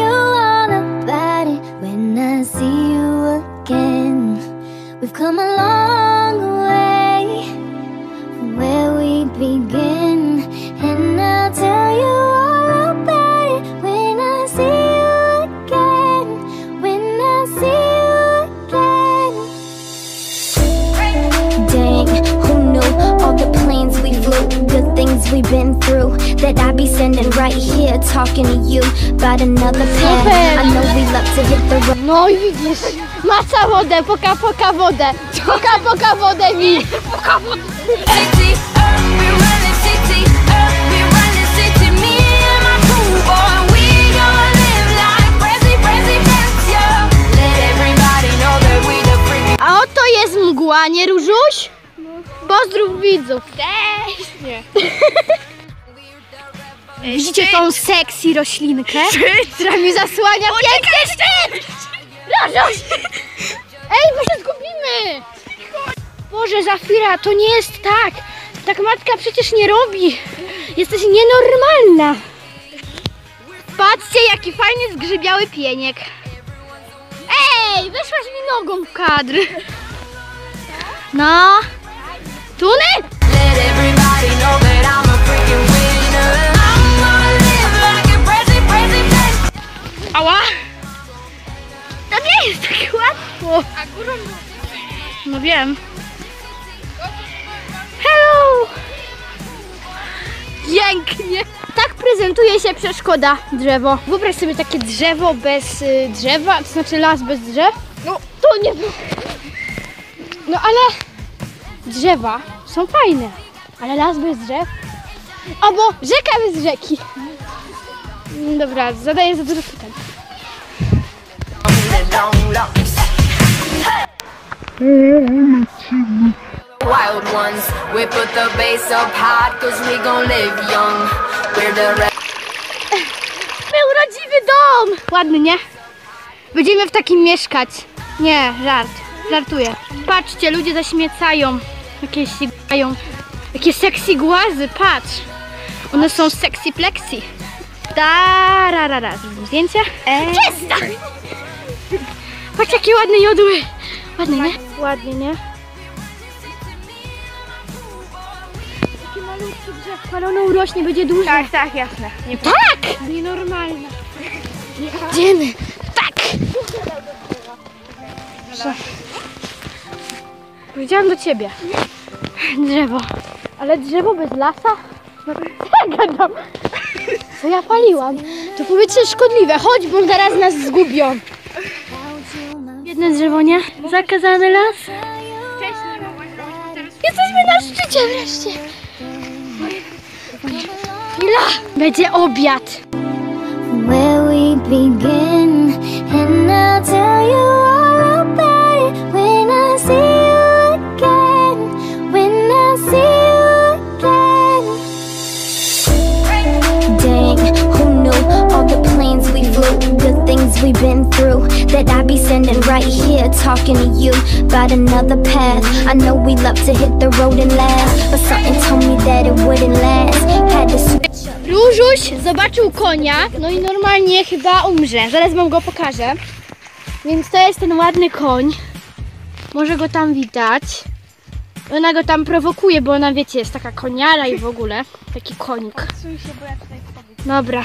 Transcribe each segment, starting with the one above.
you all about it when I see you again. We've come a long way we've been through. That I'd be standing right here talking to you about another path. I know we love to hit the road. No i widzisz, maca wodę, poka, poka wodę. Poka, poka wodę mi. The freaky. A oto jest mgła, nie różuś? Pozdrów widzów. Cześć. Nie. Widzicie tą sexy roślinkę, która mi zasłania piękny szczyt! Różuś! Ej, my się zgubimy! Boże, Zafira, to nie jest tak! Tak matka przecież nie robi! Jesteś nienormalna! Patrzcie, jaki fajny zgrzybiały pieniek! Ej, weszłaś mi nogą w kadr! No! Tuny? Ała! To nie jest tak łatwo! No wiem. Hello! Pięknie! Tak prezentuje się przeszkoda drzewo. Wyobraź sobie takie drzewo bez y, drzewa, to znaczy las bez drzew. No to nie było. No ale drzewa są fajne, ale las bez drzew. Albo rzeka bez rzeki. Mm, Dobra, zadaję za dużo pytań. Wild ones, we put the bass up cause we gon' live young. We're the Był urodziwy dom! Ładny, nie? Będziemy w takim mieszkać. Nie, żart. Żartuję. Patrzcie, ludzie zaśmiecają. Jakieś sigają. Jakie sexy głazy, patrz. One są sexy plexi. Tararara. Zrobimy zdjęcie? Przestań! Patrz, jakie ładne jodły. Ładne, nie? Ładnie, nie? Takie malutkie drzewko, ale ono urośnie, będzie duże. Tak, tak, jasne. Tak! Nienormalne. Idziemy. Tak! Co? Powiedziałam do ciebie. Drzewo. Ale drzewo bez lasa? No, ja gadam. Co ja paliłam? To powietrze szkodliwe. Chodź, bo zaraz nas zgubią. Jedno drzewo, nie? Zakazany las. Jesteśmy na szczycie wreszcie. Chwila. Będzie obiad. begin. And I'll tell you all about it when I see things we've been through. That I'd be standing right here talking to you about another path. I know we love to hit the road and laugh, but something told me that it wouldn't last. Had to switch up. Różuś zobaczył konia, no i normalnie chyba umrze. Zaraz wam go pokażę. Więc to jest ten ładny koń. Może go tam widać. Ona go tam prowokuje, bo ona wiecie, jest taka koniara i w ogóle. Taki konik. Dobra.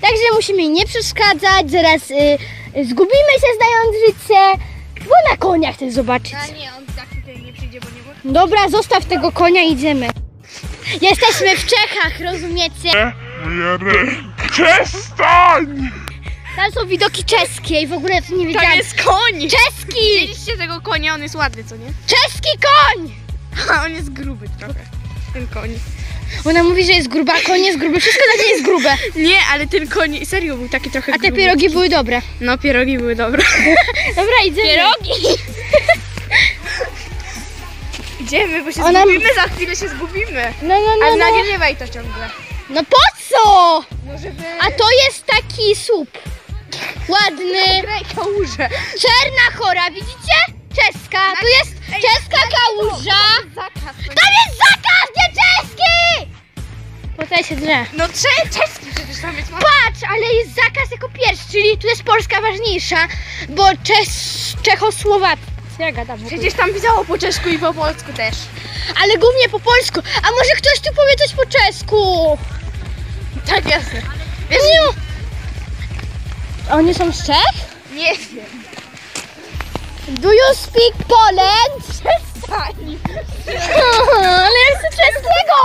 Także musimy jej nie przeszkadzać. Zaraz y, zgubimy się zdając życie. Bo na konia chcę zobaczyć. nie, on za chwilę nie przyjdzie, bo nie może. Dobra, zostaw tego konia, idziemy. Jesteśmy w Czechach, rozumiecie? Przestań! Tam są widoki czeskie i w ogóle to nie To wiedziałam. jest koń! Czeski! Widzieliście tego konia? On jest ładny, co nie? Czeski koń! A on jest gruby trochę. Ten koń. Ona mówi, że jest gruba, a koń jest gruby. Wszystko na niej jest grube. Nie, ale ten koń serio był taki trochę A te gruby. pierogi były dobre. No, pierogi były dobre. Dobra, idziemy. Pierogi? Idziemy, bo się Ona- zgubimy, za chwilę się zgubimy. No, no, no. Ale no. nagrywaj to ciągle. No po co? No żeby... A to jest taki słup. Ładny. Graj kałuże. Czerna chora, widzicie? Czeska. Tu jest czeska kałuża. To Tam jest zakaz, nie czeski! Potem się drze. No cze czeski przecież tam jest. Patrz, ale jest zakaz jako pierwszy, czyli tu jest Polska ważniejsza, bo Czes... Czechosłowacka. Ja gadam. Przecież tam pisało po czesku i po polsku też. Ale głównie po polsku. A może ktoś tu powie coś po czesku? Tak, jasne. Wiesz, nie. Oni są z Czech? Nie wiem. Do you speak Poland? Przestań. Ale ja chcę czeskiego!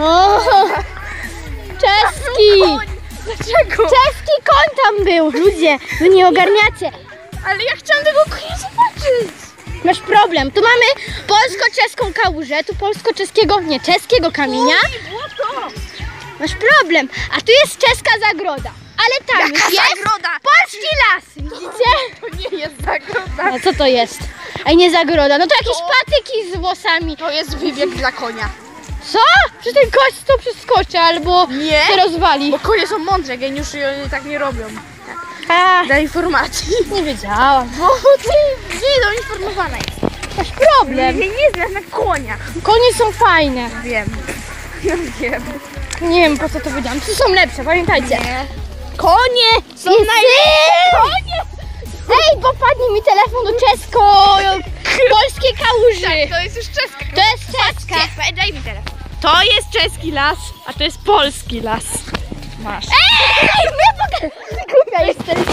O, czeski! Dlaczego? Czeski koń tam był! Ludzie, wy nie ogarniacie. Ale ja chciałam tego konia zobaczyć. Masz problem. Tu mamy polsko-czeską kałużę, tu polsko-czeskiego, nie, czeskiego kamienia. Masz problem. A tu jest czeska zagroda. Ale tam Jaka jest zagroda? polski las, widzicie? To nie jest zagroda. A co to jest? Ej, nie zagroda, no to jakieś patyki z włosami. To jest wybieg dla konia. Co? Czy ten kość to przeskoczy albo Nie. się rozwali? Bo konie są mądre, geniuszy i oni tak nie robią. A, Dla informacji. nie wiedziałam. Bo ty nie doinformowana jest. Masz problem. Nie, nie znasz na koniach. Konie są fajne. Wiem. Ja wiem. Nie wiem po co to powiedziałam. Tu są lepsze, pamiętajcie. Nie. Konie są Konie! Ej, bo padnie mi telefon do czesko polskiej kałuży. To jest już czeska. To jest czeska. Patrzcie, Daj mi telefon. To jest czeski las, a to jest polski las. Masz. Ej, my pokażemy. Głupia jestem.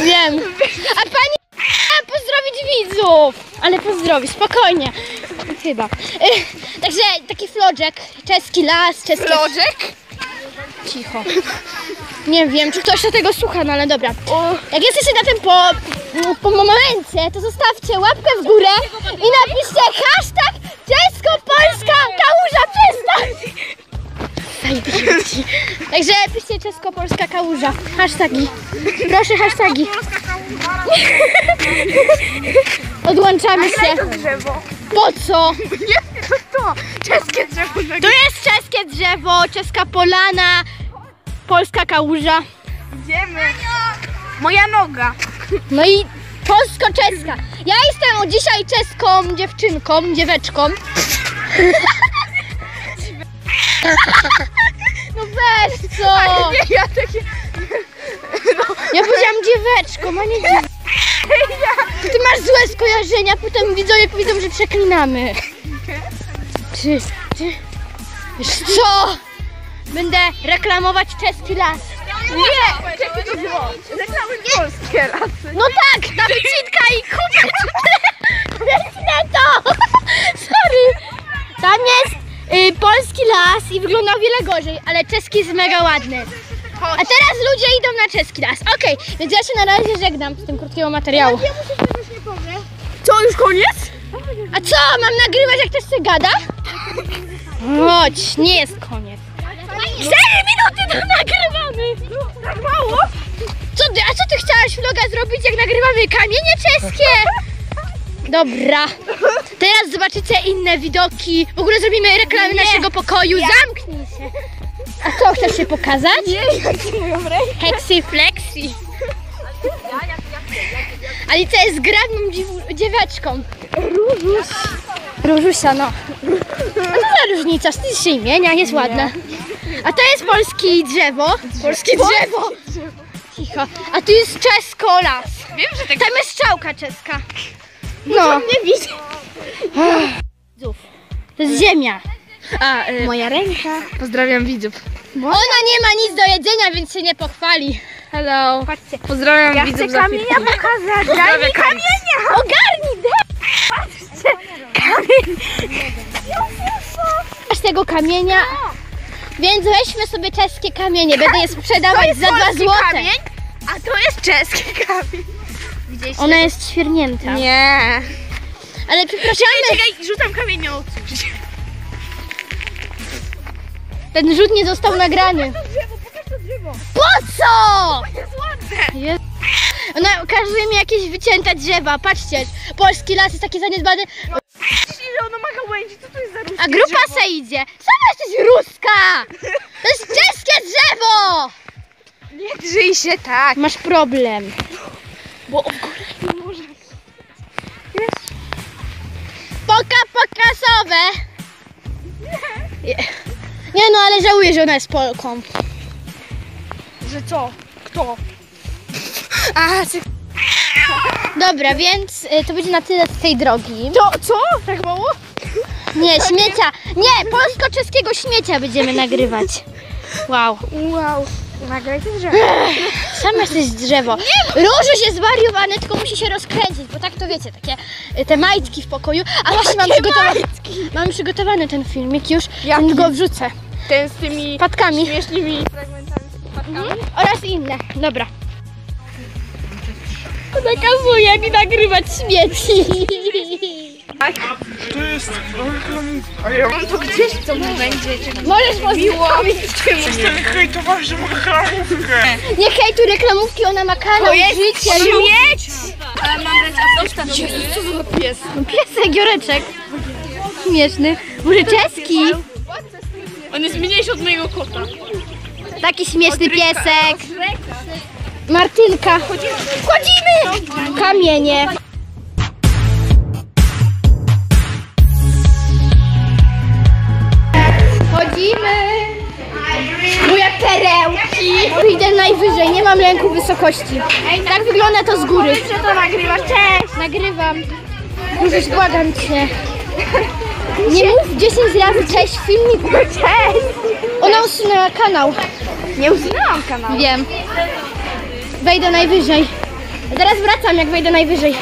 Wiem. A pani a pozdrowić widzów. Ale pozdrowić, spokojnie. Chyba. Także taki floczek, czeski las, czeskie... Lożek? Cicho. Nie wiem, czy ktoś do tego słucha, no ale dobra. Jak jesteście na tym po, po momencie, to zostawcie łapkę w górę i napiszcie hashtag czesko-polska kałuża! Zajebiście. Także piszcie czesko-polska kałuża. Hashtagi. Proszę hashtagi. Odłączamy się. drzewo. Po co? Nie, to to. Czeskie drzewo. To jest czeskie drzewo, czeska polana, polska kałuża. Idziemy. Moja noga. No i polsko-czeska. Ja jestem od dzisiaj czeską dziewczynką, dzieweczką. No weź co? Nie, ja takie... Ja powiedziałam dzieweczką, a nie dziewczynką. Ty masz złe skojarzenia, potem widzowie powiedzą, że przeklinamy. Ty, wiesz co? Będę reklamować czeski las. Nie! Czekaj, to było. Reklamuj polskie lasy. No tak, na wycinka i kupię Wytnę to! Sorry. Tam jest y, polski las i wygląda o wiele gorzej, ale czeski jest mega ładny. A teraz ludzie idą na czeski las. Okej, więc ja się na razie żegnam z tym krótkiego materiału. Co, już koniec? A co, mam nagrywać jak ktoś się gada? Chodź, nie jest koniec. Cztery minuty tam nagrywamy! Tak mało? Co ty, a co ty chciałaś vloga zrobić jak nagrywamy kamienie czeskie? Dobra. Teraz zobaczycie inne widoki. W ogóle zrobimy reklamy naszego pokoju. Zamknij się. A co, chcesz się pokazać? Nie, jak ci moją rękę. Hexi flexi. Alicja jest dziwu- dzieweczką. Różuś. Różusia, no. A co za różnica? Wstydź się imienia, jest ładna. A to jest polski drzewo. Polskie drzewo. Cicho. A tu jest czesko las. Wiem, że tego... Tam jest strzałka czeska. No. Nie widzę. To jest ziemia. A, y, Moja ręka. pozdrawiam widzów. Ona nie ma nic do jedzenia, więc się nie pochwali. Hello. Patrzcie. Pozdrawiam Ja widzów chcę za kamienia pokazać. Daj mi kamienia. Ogarnij. Patrzcie. Kamień. Aż tego kamienia. Więc weźmy sobie czeskie kamienie, będę je sprzedawać za 2 polski złote. kamień, a to jest czeski kamień. Widzieliście? Ona jest świernięta. Nie. Ale przepraszamy, Czekaj, rzucam kamienią. ten rzut nie został nagrany. Drzewo, pokaż to drzewo. Po co? jest ładne. Jest. Ona kazuje mi jakieś wycięte drzewa. Patrzcie, polski las jest taki zaniedbany, Widzisz, ma gałęzi? Co to jest za a grupa drzewo? se idzie. Sama jesteś ruska! To jest czeskie drzewo! Nie drzyj się tak. Masz problem. Bo w górach nie może. Poka pokasowe. Nie. Nie no, ale żałuję, że ona jest Polką. Że co? Kto? A, ty... Dobra, więc y, to będzie na tyle z tej drogi. To co? Tak mało? Nie, śmiecia. Nie, polsko-czeskiego śmiecia będziemy nagrywać. Wow. Wow. Nagraj to drzewo. Sam jesteś drzewo. Różu się zwariowane, tylko musi się rozkręcić, bo tak to wiecie, takie y, te majtki w pokoju. A właśnie mam przygotowany, mam przygotowany ten filmik już, Jaki? więc go wrzucę. Ten z tymi Patkami śmiesznymi fragmentami z patkami. oraz inne. Dobra. Zakazuję mi nagrywać śmieci. To jest A ja mam to gdzieś, co mu będzie. Możesz pozdrowić. Przestań hejtować reklamówkę! Nie hejtuj reklamówki, ona ma kanał życie. śmieć! Ale mam ręce. Jezus, co to za pies? Piesek, Joreczek. Śmieszny. Może czeski? On jest mniejszy od mojego kota. Taki śmieszny piesek. Martynka. Wchodzimy! Kamienie. Wchodzimy. Moje perełki. Idę najwyżej, nie mam lęku wysokości. Tak wygląda to z góry. Że to nagrywasz, cześć! Nagrywam. Możesz, błagam cię. Nie mów 10 razy cześć w filmiku. Cześć! Ona usunęła kanał. Nie usunęłam kanału. Wiem. Wejdę najwyżej. Zaraz wracam, jak wejdę najwyżej.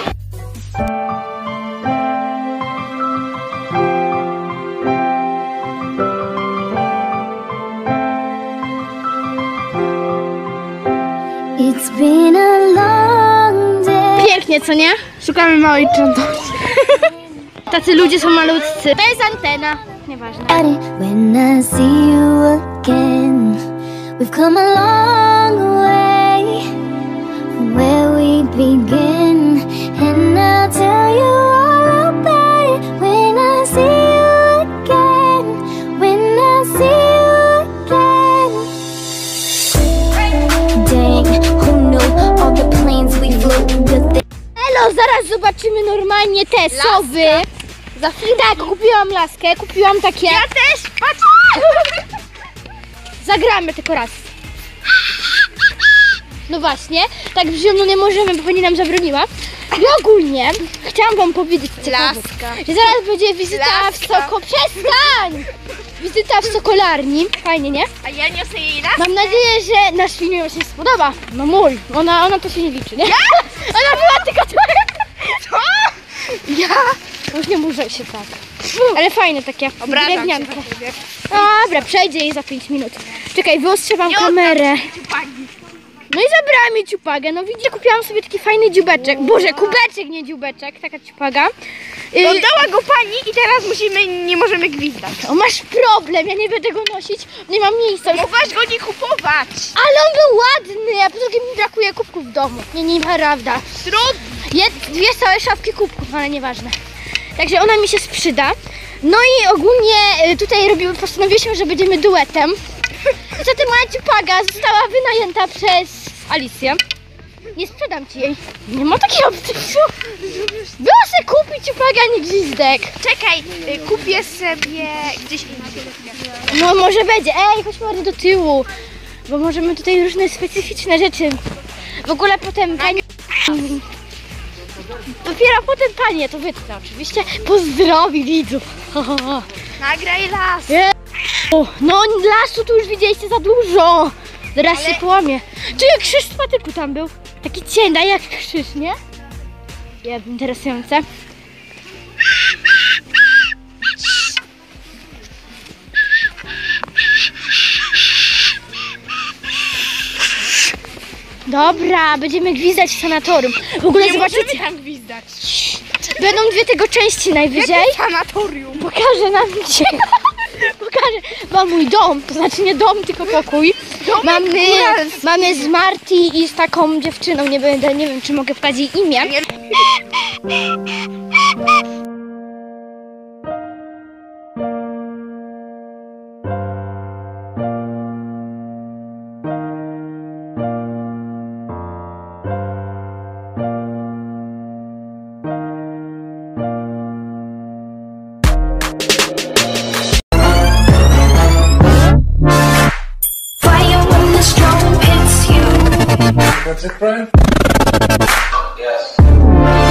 It's been a long day. Pięknie, co nie? Szukamy małej cząstki. Tacy ludzie są malutcy. To jest antena. Nieważne. When I see you again, we've come a long way began, and I'll tell you all about it when I see you again. When I see you again, dang, who knew all the planes we flew. Elo, zaraz zobaczymy normalnie te sowy. Za chwilę. Tak, kupiłam laskę, kupiłam takie. Ja też, patrz! Zagramy tylko raz. No właśnie, tak w zimno nie możemy, bo pani nam zabroniła. I ogólnie chciałam wam powiedzieć Laska. że zaraz będzie wizyta w Laska. Soko... Przestań! Wizyta w Sokolarni. Fajnie, nie? A ja niosę jej raz? Mam nadzieję, że nasz film ją się spodoba. No mój, ona, ona to się nie liczy, nie? Ona była tylko twoja. Co? Ja? Już nie muszę się tak. Ale fajne takie, Obrażam się ciebie. Dobra, przejdzie jej za 5 minut. Czekaj, wyostrzę wam kamerę. No i zabrała mi ciupagę. No widzicie, kupiłam sobie taki fajny dziubeczek. Boże, kubeczek, nie dziubeczek, taka ciupaga. Y, Oddała go pani i teraz musimy, nie możemy gwizdać. o, masz problem, ja nie będę go nosić, nie mam miejsca. Już Mogłaś go nie kupować. Ale on był ładny, a poza tym mi brakuje kubków w domu. Nie, nie, prawda. Trudno. Jest dwie całe szafki kubków, ale nieważne. Także ona mi się sprzyda. No i ogólnie y, tutaj robimy, postanowiliśmy, że będziemy duetem. Niestety moja ciupaga została wynajęta przez Alicję. Nie sprzedam ci jej. Nie ma takiej opcji. Było se kupić ciupagę, a nie gwizdek. Czekaj, y, kupię sobie gdzieś indziej. No może będzie. Ej, chodźmy ładnie do tyłu. Bo możemy tutaj różne specyficzne rzeczy. W ogóle potem pani... Dopiero potem pani, ja to wytnę oczywiście, pozdrowi widzów. Nagraj las. No lasu tu już widzieliście za dużo. Zaraz się połamie. Czy jak krzyż tylko tam był? Taki cień, jak krzyż, nie? Ja interesujące. Dobra, będziemy gwizdać w sanatorium. W ogóle nie zobaczycie... tam gwizdać będą dwie tego części najwyżej. Sanatorium. Pokażę nam gdzie. Pokażę wam mój dom, to znaczy nie dom, tylko pokój. mamy, góralski. mamy z Marty i z taką dziewczyną, nie będę, nie wiem czy mogę pokazać jej imię. Fire